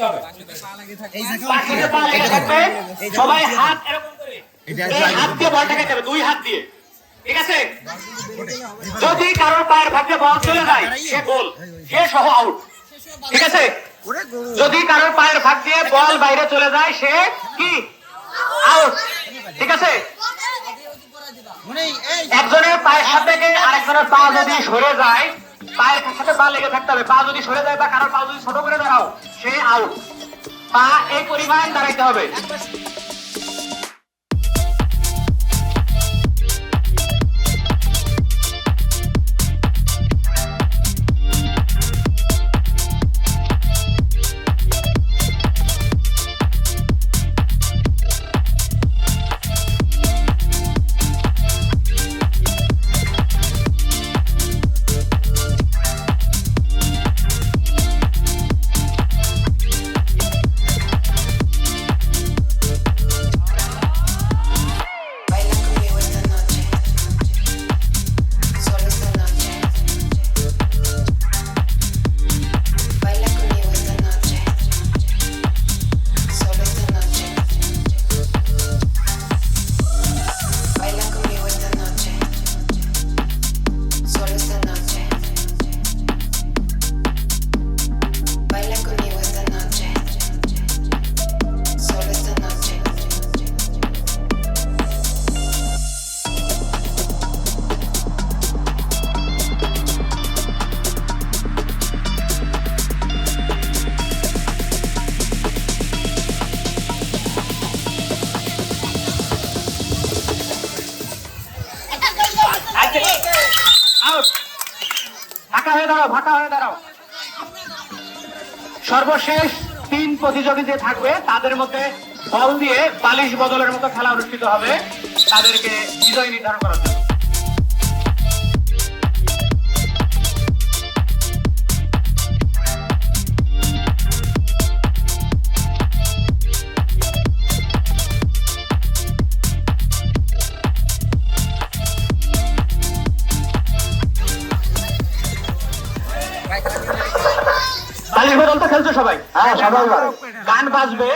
থাকতে হবে। পায়ের সাথে পা লেগে থাকবে সবাই হাত এরকম করে। এই হাত দিয়ে বলটা খেতে হবে দুই হাত দিয়ে। ঠিক আছে? যদি কারোর পায়ের ভাগ্যে বল চলে যায় সে গোল সে সহ আউট। ঠিক আছে? যদি কারোর পায়ের ভাগ দিয়ে বল বাইরে চলে যায় সে কি? আউট। ঠিক আছে? একজনের পায়ের সাথে থেকে আরেকজনের পা যদি সরে যায় পায়ের সাথে পা লেগে থাকতে হবে। পা যদি সরে যায় বা কারোর পা যদি ছোট করে দাঁড়াও, সে আউট পা এই পরিমাণ দাঁড়াইতে হবে। দাঁড়াও, ফাঁকা হয়ে দাঁড়াও। সর্বশেষ তিন প্রতিযোগী যে থাকবে, তাদের মধ্যে বল দিয়ে বালিশ বদলের মতো খেলা অনুষ্ঠিত হবে। তাদেরকে বিজয় নির্ধারণ করার জন্য। বালিশ তো খেলছো সবাই? হ্যাঁ সবাই গান বাজবে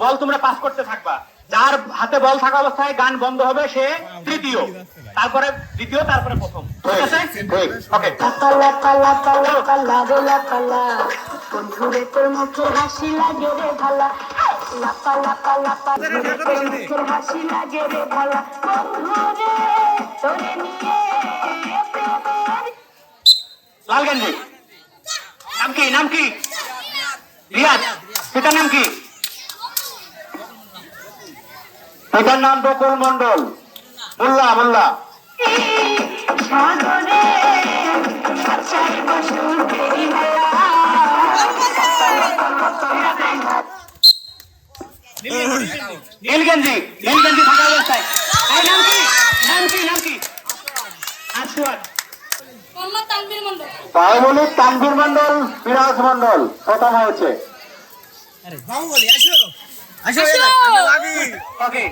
বল তোমরা পাস করতে থাকবা। যার হাতে বল থাকা অবস্থায় গান বন্ধ হবে সে তৃতীয়। তারপরে দ্বিতীয় তারপরে প্রথম। ঠিক আছে? ওকে কালা কালা কালা কালা রে কালা বন্ধুরে তোর মুখে হাসি লাগে রে ভালা। লাপা লাপা লাপা তোর মুখে হাসি লাগে রে ভালা। বন্ধুরে তোরে নিয়ে লাল গেঞ্জি। নাম কি? নাম কি? রিয়াজ পিতার নাম কি? পিতার নাম বকুল মন্ডল মোল্লা মোল্লা। সাগরে আচার বসুর ফেরি ভালা নীল গেঞ্জি। নীল গেঞ্জি থাকা অবস্থায় এই নাম কি নাম কি নাম কি আশুয়ার মোহাম্মদ তানভীর মন্ডল তাই বলি তানভীর মন্ডল বিরাজ মন্ডল প্রথম হয়েছে আসো ওকে